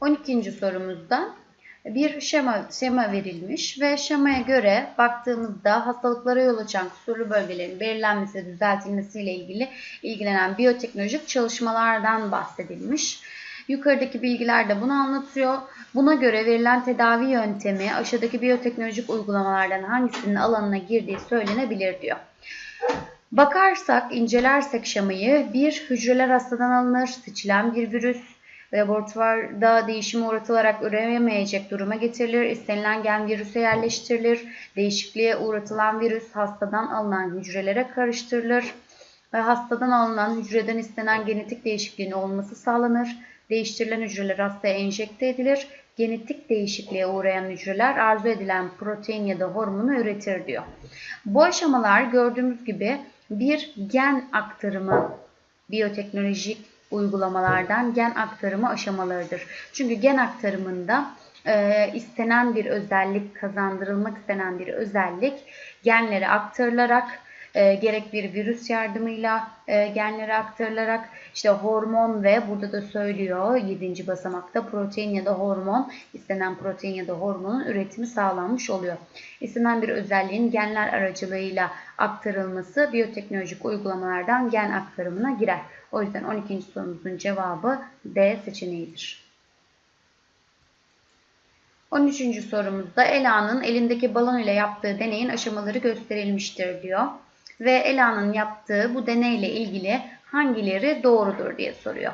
12. sorumuzda bir şema, şema verilmiş ve şemaya göre baktığımızda hastalıklara yol açan kusurlu bölgelerin belirlenmesi, düzeltilmesiyle ilgili ilgilenen biyoteknolojik çalışmalardan bahsedilmiş. Yukarıdaki bilgiler de bunu anlatıyor. Buna göre verilen tedavi yöntemi aşağıdaki biyoteknolojik uygulamalardan hangisinin alanına girdiği söylenebilir diyor. Bakarsak, incelersek şamayı bir hücreler hastadan alınır, seçilen bir virüs, laboratuvarda değişime uğratılarak üremeyecek duruma getirilir, istenilen gen virüse yerleştirilir, değişikliğe uğratılan virüs hastadan alınan hücrelere karıştırılır ve hastadan alınan hücreden istenen genetik değişikliğin olması sağlanır, değiştirilen hücreler hastaya enjekte edilir, genetik değişikliğe uğrayan hücreler arzu edilen protein ya da hormonu üretir diyor. Bu aşamalar gördüğümüz gibi bir gen aktarımı biyoteknolojik uygulamalardan gen aktarımı aşamalarıdır. Çünkü gen aktarımında e, istenen bir özellik, kazandırılmak istenen bir özellik genlere aktarılarak e, gerek bir virüs yardımıyla e, genlere aktarılarak işte hormon ve burada da söylüyor 7. basamakta protein ya da hormon istenen protein ya da hormonun üretimi sağlanmış oluyor. İstenen bir özelliğin genler aracılığıyla aktarılması biyoteknolojik uygulamalardan gen aktarımına girer. O yüzden 12. sorumuzun cevabı D seçeneğidir. 13. sorumuzda Ela'nın elindeki balon ile yaptığı deneyin aşamaları gösterilmiştir diyor. Ve Ela'nın yaptığı bu deneyle ilgili hangileri doğrudur diye soruyor.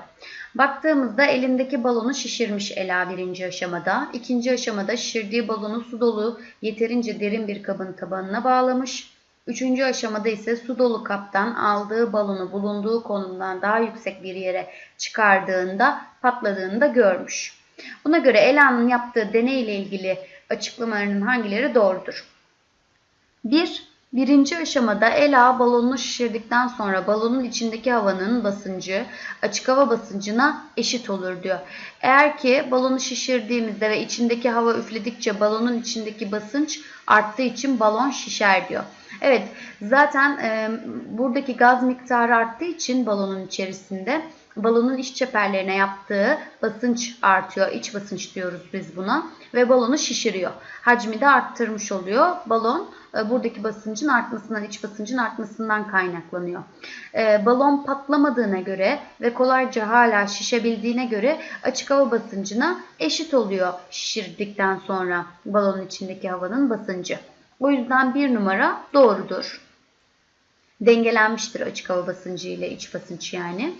Baktığımızda elindeki balonu şişirmiş Ela birinci aşamada. İkinci aşamada şişirdiği balonu su dolu yeterince derin bir kabın tabanına bağlamış. Üçüncü aşamada ise su dolu kaptan aldığı balonu bulunduğu konumdan daha yüksek bir yere çıkardığında patladığını da görmüş. Buna göre Ela'nın yaptığı deney ile ilgili açıklamalarının hangileri doğrudur? 1. Birinci aşamada Ela balonunu şişirdikten sonra balonun içindeki havanın basıncı açık hava basıncına eşit olur diyor. Eğer ki balonu şişirdiğimizde ve içindeki hava üfledikçe balonun içindeki basınç arttığı için balon şişer diyor. Evet zaten e, buradaki gaz miktarı arttığı için balonun içerisinde balonun iç çeperlerine yaptığı basınç artıyor. İç basınç diyoruz biz buna ve balonu şişiriyor. Hacmi de arttırmış oluyor. Balon buradaki basıncın artmasından, iç basıncın artmasından kaynaklanıyor. E, balon patlamadığına göre ve kolayca hala şişebildiğine göre açık hava basıncına eşit oluyor şişirdikten sonra balonun içindeki havanın basıncı. O yüzden bir numara doğrudur. Dengelenmiştir açık hava basıncı ile iç basınç yani.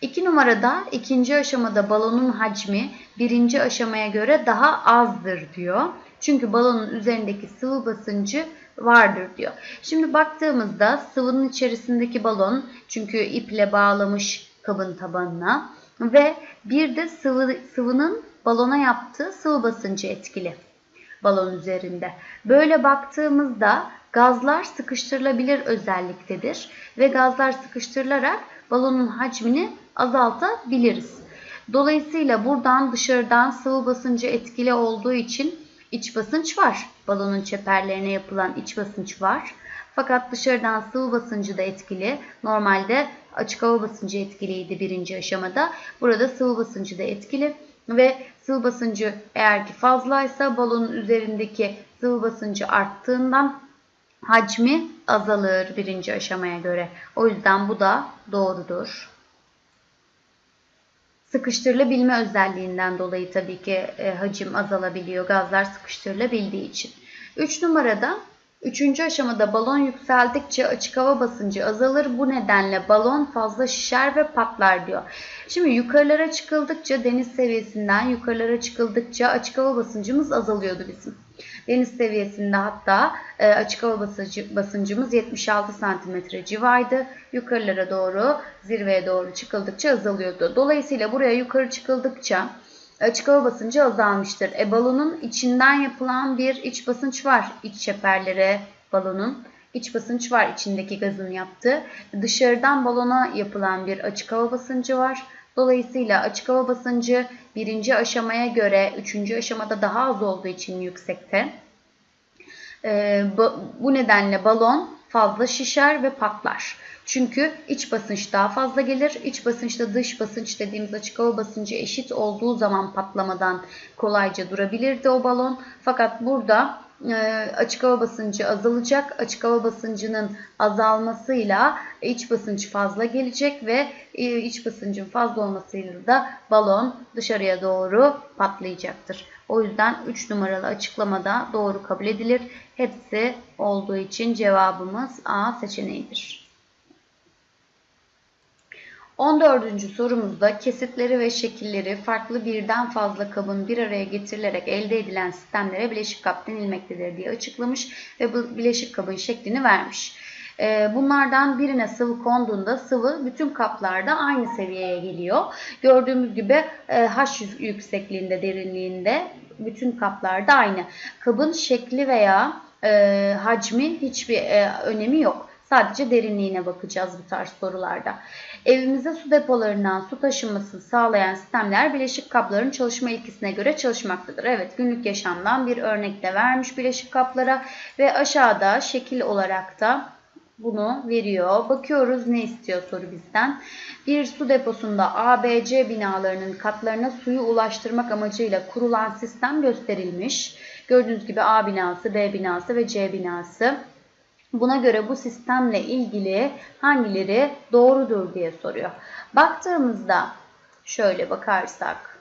İki numarada ikinci aşamada balonun hacmi birinci aşamaya göre daha azdır diyor. Çünkü balonun üzerindeki sıvı basıncı vardır diyor. Şimdi baktığımızda sıvının içerisindeki balon çünkü iple bağlamış kabın tabanına ve bir de sıvı, sıvının balona yaptığı sıvı basıncı etkili balon üzerinde. Böyle baktığımızda gazlar sıkıştırılabilir özelliktedir ve gazlar sıkıştırılarak balonun hacmini azaltabiliriz. Dolayısıyla buradan dışarıdan sıvı basıncı etkili olduğu için iç basınç var. Balonun çeperlerine yapılan iç basınç var. Fakat dışarıdan sıvı basıncı da etkili. Normalde açık hava basıncı etkiliydi birinci aşamada. Burada sıvı basıncı da etkili. Ve sıvı basıncı eğer ki fazlaysa balonun üzerindeki sıvı basıncı arttığından hacmi azalır birinci aşamaya göre. O yüzden bu da doğrudur. Sıkıştırılabilme özelliğinden dolayı tabii ki e, hacim azalabiliyor. Gazlar sıkıştırılabildiği için. 3 numarada Üçüncü aşamada balon yükseldikçe açık hava basıncı azalır. Bu nedenle balon fazla şişer ve patlar diyor. Şimdi yukarılara çıkıldıkça deniz seviyesinden yukarılara çıkıldıkça açık hava basıncımız azalıyordu bizim. Deniz seviyesinde hatta e, açık hava basıncı, basıncımız 76 cm civaydı. Yukarılara doğru zirveye doğru çıkıldıkça azalıyordu. Dolayısıyla buraya yukarı çıkıldıkça açık hava basıncı azalmıştır. E, balonun içinden yapılan bir iç basınç var. İç çeperlere balonun iç basınç var içindeki gazın yaptığı. Dışarıdan balona yapılan bir açık hava basıncı var. Dolayısıyla açık hava basıncı birinci aşamaya göre üçüncü aşamada daha az olduğu için yüksekte. E, bu nedenle balon fazla şişer ve patlar. Çünkü iç basınç daha fazla gelir. İç basınçta dış basınç dediğimiz açık hava basıncı eşit olduğu zaman patlamadan kolayca durabilirdi o balon. Fakat burada açık hava basıncı azalacak. Açık hava basıncının azalmasıyla iç basınç fazla gelecek ve e, iç basıncın fazla olmasıyla da balon dışarıya doğru patlayacaktır. O yüzden 3 numaralı açıklamada doğru kabul edilir. Hepsi olduğu için cevabımız A seçeneğidir. 14. sorumuzda kesitleri ve şekilleri farklı birden fazla kabın bir araya getirilerek elde edilen sistemlere bileşik kap denilmektedir diye açıklamış ve bu bileşik kabın şeklini vermiş. Ee, bunlardan birine sıvı konduğunda sıvı bütün kaplarda aynı seviyeye geliyor. Gördüğümüz gibi e, H yüksekliğinde, derinliğinde bütün kaplarda aynı. Kabın şekli veya e, hacmin hiçbir e, önemi yok. Sadece derinliğine bakacağız bu tarz sorularda. Evimize su depolarından su taşınmasını sağlayan sistemler bileşik kapların çalışma ilkesine göre çalışmaktadır. Evet günlük yaşamdan bir örnek de vermiş bileşik kaplara ve aşağıda şekil olarak da bunu veriyor. Bakıyoruz ne istiyor soru bizden. Bir su deposunda A, B, C binalarının katlarına suyu ulaştırmak amacıyla kurulan sistem gösterilmiş. Gördüğünüz gibi A binası, B binası ve C binası. Buna göre bu sistemle ilgili hangileri doğrudur diye soruyor. Baktığımızda şöyle bakarsak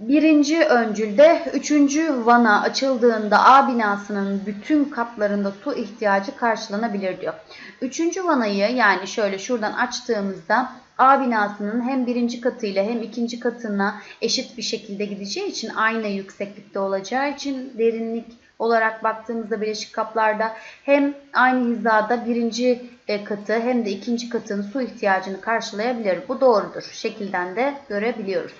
Birinci öncülde üçüncü vana açıldığında A binasının bütün katlarında su ihtiyacı karşılanabilir diyor. Üçüncü vanayı yani şöyle şuradan açtığımızda A binasının hem birinci katıyla hem ikinci katına eşit bir şekilde gideceği için aynı yükseklikte olacağı için derinlik olarak baktığımızda bileşik kaplarda hem aynı hizada birinci e, katı hem de ikinci katın su ihtiyacını karşılayabilir. Bu doğrudur. Şekilden de görebiliyoruz.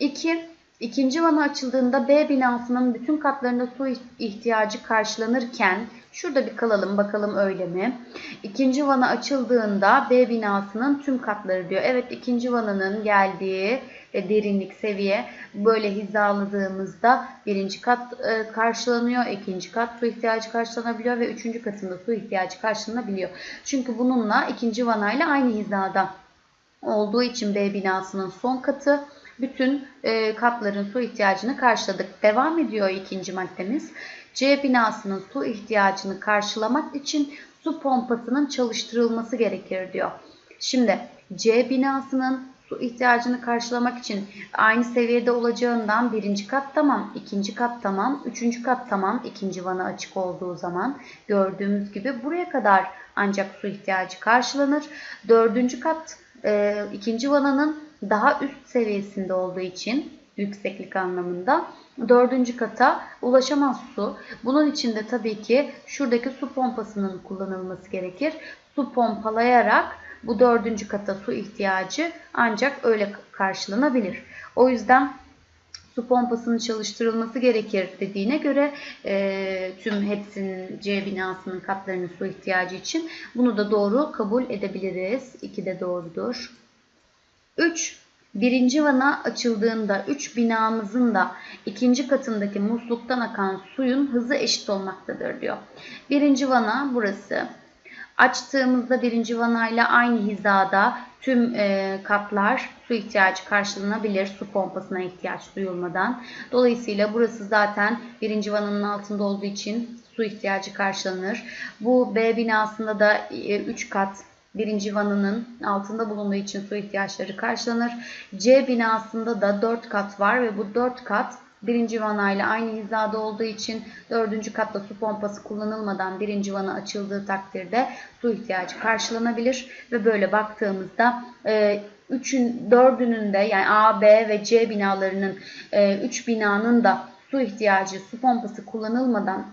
2. İkinci vana açıldığında B binasının bütün katlarında su ihtiyacı karşılanırken şurada bir kalalım bakalım öyle mi? İkinci vana açıldığında B binasının tüm katları diyor. Evet ikinci vananın geldiği e, derinlik seviye böyle hizaladığımızda birinci kat e, karşılanıyor, ikinci kat su ihtiyacı karşılanabiliyor ve üçüncü katında su ihtiyacı karşılanabiliyor. Çünkü bununla ikinci vanayla aynı hizada olduğu için B binasının son katı bütün e, katların su ihtiyacını karşıladık. Devam ediyor ikinci maddemiz. C binasının su ihtiyacını karşılamak için su pompasının çalıştırılması gerekir diyor. Şimdi C binasının su ihtiyacını karşılamak için aynı seviyede olacağından birinci kat tamam, ikinci kat tamam, üçüncü kat tamam, ikinci vana açık olduğu zaman gördüğümüz gibi buraya kadar ancak su ihtiyacı karşılanır. Dördüncü kat e, ikinci vananın daha üst seviyesinde olduğu için yükseklik anlamında dördüncü kata ulaşamaz su. Bunun için de tabii ki şuradaki su pompasının kullanılması gerekir. Su pompalayarak bu dördüncü kata su ihtiyacı ancak öyle karşılanabilir. O yüzden su pompasının çalıştırılması gerekir dediğine göre e, tüm hepsinin C binasının katlarının su ihtiyacı için bunu da doğru kabul edebiliriz. İki de doğrudur. 3. Birinci vana açıldığında 3 binamızın da ikinci katındaki musluktan akan suyun hızı eşit olmaktadır diyor. Birinci vana burası. Açtığımızda birinci vanayla aynı hizada tüm e, katlar su ihtiyacı karşılanabilir. Su pompasına ihtiyaç duyulmadan. Dolayısıyla burası zaten birinci vananın altında olduğu için su ihtiyacı karşılanır. Bu B binasında da 3 e, kat birinci vanının altında bulunduğu için su ihtiyaçları karşılanır. C binasında da 4 kat var ve bu 4 kat birinci vanayla aynı hizada olduğu için dördüncü katta su pompası kullanılmadan birinci vana açıldığı takdirde su ihtiyacı karşılanabilir ve böyle baktığımızda e, üçün dördünün de yani A, B ve C binalarının e, üç binanın da su ihtiyacı su pompası kullanılmadan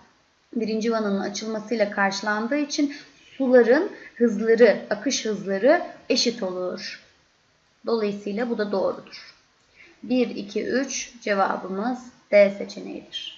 birinci vananın açılmasıyla karşılandığı için suların hızları, akış hızları eşit olur. Dolayısıyla bu da doğrudur. 1, 2, 3 cevabımız D seçeneğidir.